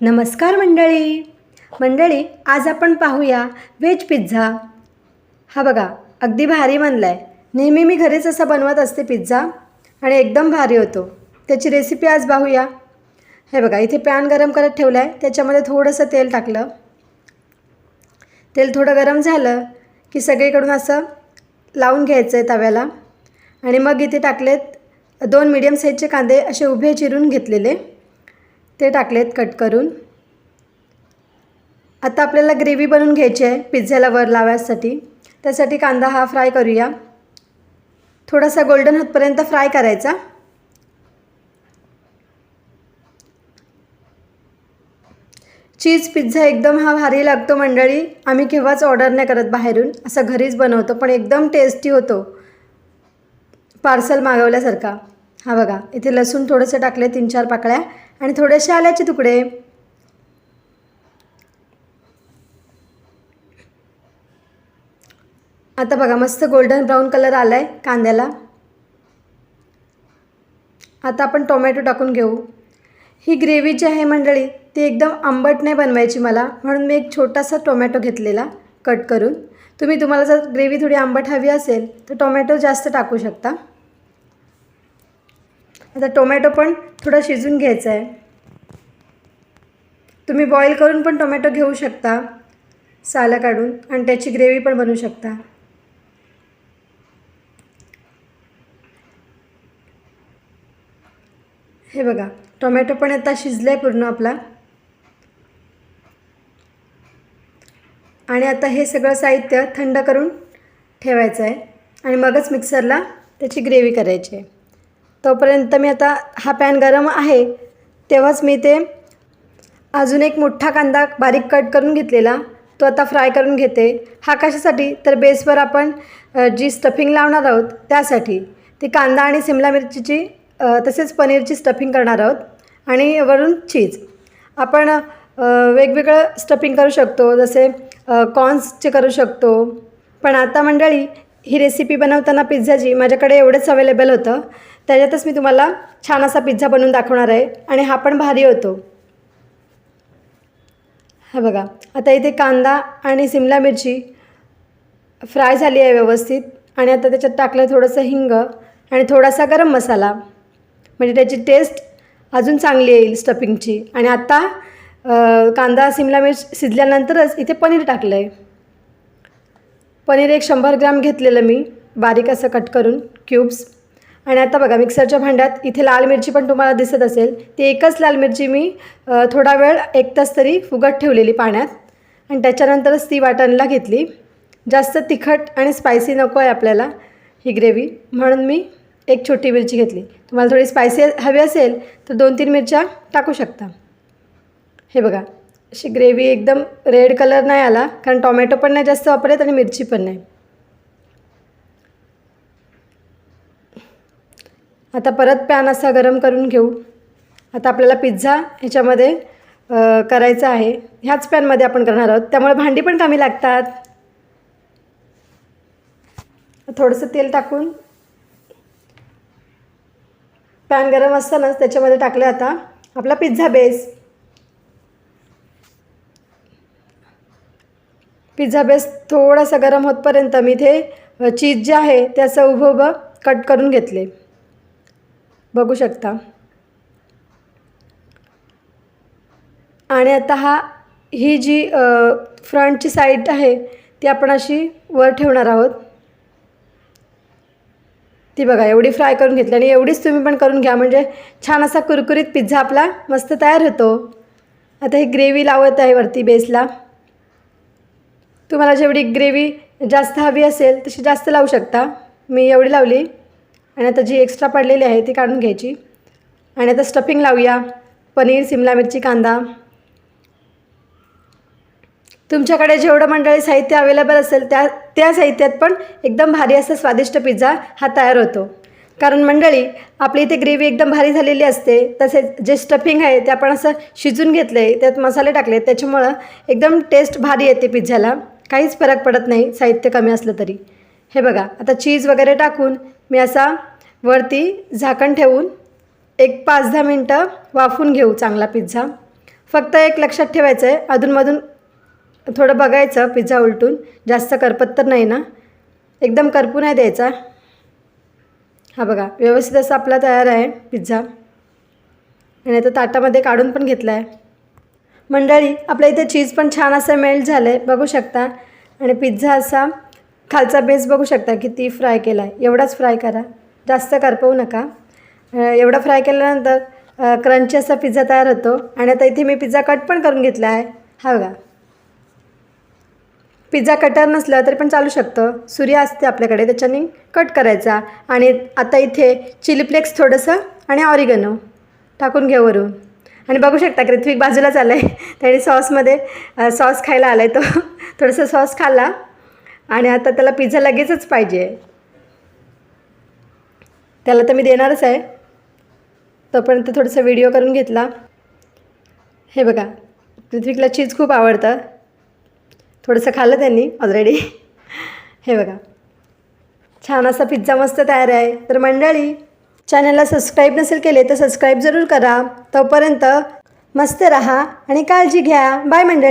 नमस्कार मंडळी. मंडळी आज आपण पाहूया व्हेज पिझ्झा. हा बघा अगदी भारी बनला आहे नेहमी मी घरीच असा बनवत असते पिझ्झा आणि एकदम भारी होतो. त्याची रेसिपी आज पाहूया. हे बघा इथे पॅन गरम करत ठेवलं आहे त्याच्यामध्ये थोडंसं तेल टाकलं. तेल थोडं गरम झालं की सगळीकडून असं लावून घ्यायचं आहे तव्याला. आणि मग इथे टाकलेत दोन मीडियम साईजचे कांदे असे उभे चिरून घेतलेले. ते टाकलेत कट करून. आता आपल्याला ग्रेव्ही बनवून घ्यायची आहे पिझ्झ्याला वर लावायसाठी. त्यासाठी कांदा हा फ्राय करूया. थोडासा गोल्डन हातपर्यंत फ्राय करायचा. चीज पिझ्झा एकदम हा भारी लागतो मंडळी. आम्ही केव्हाच ऑर्डर नाही करत बाहेरून. असं घरीच बनवतो पण एकदम टेस्टी होतो. पार्सल मागवल्यासारखा. हा बघा इथे लसूण थोडंसं टाकले तीन चार पाकळ्या. आणि थोडेसे आल्याचे तुकडे. आता बघा मस्त गोल्डन ब्राऊन कलर आला आहे कांद्याला. आता आपण टोमॅटो टाकून घेऊ. ही ग्रेव्ही जी आहे मंडळी ती एकदम आंबट नाही बनवायची मला म्हणून मी एक छोटासा टोमॅटो घेतलेला कट करून. तुम्ही तुम्हाला जर ग्रेव्ही थोडी आंबट हवी असेल तर टोमॅटो जास्त टाकू शकता. आता टोमॅटो पण थोडा शिजून घ्यायचं आहे तुम्ही बॉईल करून पण टोमॅटो घेऊ शकता. सालं काढून आणि त्याची ग्रेव्ही पण बनवू शकता. हे बघा टोमॅटो पण आता शिजला आहे पूर्ण आपला. आणि आता हे सगळं साहित्य थंड करून ठेवायचं आहे आणि मगच मिक्सरला त्याची ग्रेव्ही करायची आहे. तोपर्यंत मी आता हा पॅन गरम आहे. तेव्हाच मी ते अजून एक मोठा कांदा बारीक कट करून घेतलेला तो आता फ्राय करून घेते. हा कशासाठी? तर बेसवर आपण जी स्टफिंग लावणार आहोत त्यासाठी. ती कांदा आणि सिमला मिरचीची तसेच पनीरची स्टफिंग करणार आहोत. आणि वरून चीज. आपण वेगवेगळं स्टफिंग करू शकतो जसे कॉर्न्सचे करू शकतो. पण आता मंडळी ही रेसिपी बनवताना पिझ्झाची माझ्याकडे एवढंच अवेलेबल होतं. त्याच्यातच मी तुम्हाला छान असा पिझ्झा बनवून दाखवणार आहे आणि हा पण भारी होतो. हा बघा आता इथे कांदा आणि सिमला मिरची फ्राय झाली आहे व्यवस्थित आणि आता त्याच्यात टाकलं थोडंसं हिंग आणि थोडासा गरम मसाला. म्हणजे त्याची टेस्ट अजून चांगली येईल स्टफिंगची आणि आता कांदा सिमला मिर्च शिजल्यानंतरच इथे पनीर टाकलं आहे पनीर एक शंभर ग्राम घेतलेलं मी. बारीक असं कट करून क्यूब्स. आणि आता बघा मिक्सरच्या भांड्यात इथे लाल मिरची पण तुम्हाला दिसत असेल. ती एकच लाल मिरची मी थोडा वेळ एक तास तरी फुगत ठेवलेली पाण्यात. आणि त्याच्यानंतरच ती वाटणला घेतली. जास्त तिखट आणि स्पायसी नको आहे आपल्याला ही ग्रेव्ही म्हणून मी एक छोटी मिरची घेतली. तुम्हाला थोडी स्पायसी हवी असेल तर दोन तीन मिरच्या टाकू शकता. हे बघा. अशी ग्रेव्ही एकदम रेड कलर नाही आला कारण टॉमॅटो पण नाही जास्त वापरत आणि मिरची पण नाही. आता परत पॅन असा गरम करून घेऊ. आता आपल्याला पिझ्झा ह्याच्यामध्ये करायचा आहे. ह्याच पॅनमध्ये आपण करणार आहोत. त्यामुळे भांडी पण कमी लागतात. थोडंसं तेल टाकून. पॅन गरम असतानाच त्याच्यामध्ये टाकलं आता आपला पिझ्झा बेस पिझ्झा बेस थोडासा गरम होतपर्यंत मी इथे चीज जे आहे त्याचं उभं उभं कट करून घेतले. बघू शकता. आणि आता हा ही जी फ्रंटची साईड आहे ती आपण अशी वर ठेवणार आहोत. ती बघा एवढी फ्राय करून घेतली आणि एवढीच तुम्ही पण करून घ्या. म्हणजे छान असा कुरकुरीत पिझ्झा आपला मस्त तयार होतो. आता ही ग्रेव्ही लावत आहे वरती बेसला. तुम्हाला जेवढी ग्रेव्ही जास्त हवी असेल तशी जास्त लावू शकता. मी एवढी लावली. आणि आता जी एक्स्ट्रा पडलेली आहे ती काढून घ्यायची. आणि आता स्टफिंग लावूया. पनीर सिमला मिरची कांदा. तुमच्याकडे जेवढं मंडळी साहित्य अवेलेबल असेल त्या त्या साहित्यात पण एकदम भारी असं स्वादिष्ट पिझ्झा हा तयार होतो. कारण मंडळी आपली इथे ग्रेव्ही एकदम भारी झालेली असते. तसेच जे स्टफिंग आहे ते आपण असं शिजून घेतलं आहे त्यात मसाले टाकले त्याच्यामुळं एकदम टेस्ट भारी येते पिझ्झाला काहीच फरक पडत नाही साहित्य कमी असलं तरी. हे बघा आता चीज वगैरे टाकून मी असा वरती झाकण ठेवून एक पाच दहा मिनटं वाफून घेऊ चांगला पिझ्झा फक्त एक लक्षात ठेवायचं आहे अधूनमधून थोडं बघायचं पिझ्झा उलटून. जास्त करपत तर नाही ना. एकदम करपू नाही द्यायचा. हा बघा व्यवस्थित असा आपला तयार आहे पिझ्झा आणि आता ताटामध्ये काढून पण घेतला आहे मंडळी आपल्या इथे चीज पण छान असं मेल्ट झालं आहे बघू शकता. आणि पिझ्झा असा खालचा बेस बघू शकता किती फ्राय केला आहे एवढाच फ्राय करा. जास्त करपवू नका. एवढा फ्राय केल्यानंतर क्रंची असा पिझ्झा तयार होतो. आणि आता इथे मी पिझ्झा कट पण करून घेतला आहे. हा बघा. पिझ्झा कटर नसलं तरी पण चालू शकतं. सूर्य असते आपल्याकडे त्याच्याने कट करायचा. आणि आता इथे चिली फ्लेक्स थोडंसं आणि ऑरिगनो टाकून घेऊ वरून. आणि बघू शकता की ऋत्विक बाजूला आलं आहे त्याने सॉसमध्ये सॉस खायला आला आहे तो. थोडंसं सॉस खाल्ला. आणि आता त्याला पिझ्झा लगेचच पाहिजे. त्याला तर मी देणारच आहे. तोपर्यंत थोडंसं व्हिडिओ करून घेतला. हे बघा ऋत्विकला चीज खूप आवडतं. थोडंसं खाल्लं त्यांनी ऑलरेडी हे बघा. छान असा पिझ्झा मस्त तयार आहे. तर मंडळी चॅनलला सबस्क्राईब नसेल केले तर सबस्क्राईब जरूर करा. तोपर्यंत मस्त रहा आणि काळजी घ्या. बाय मंडळी.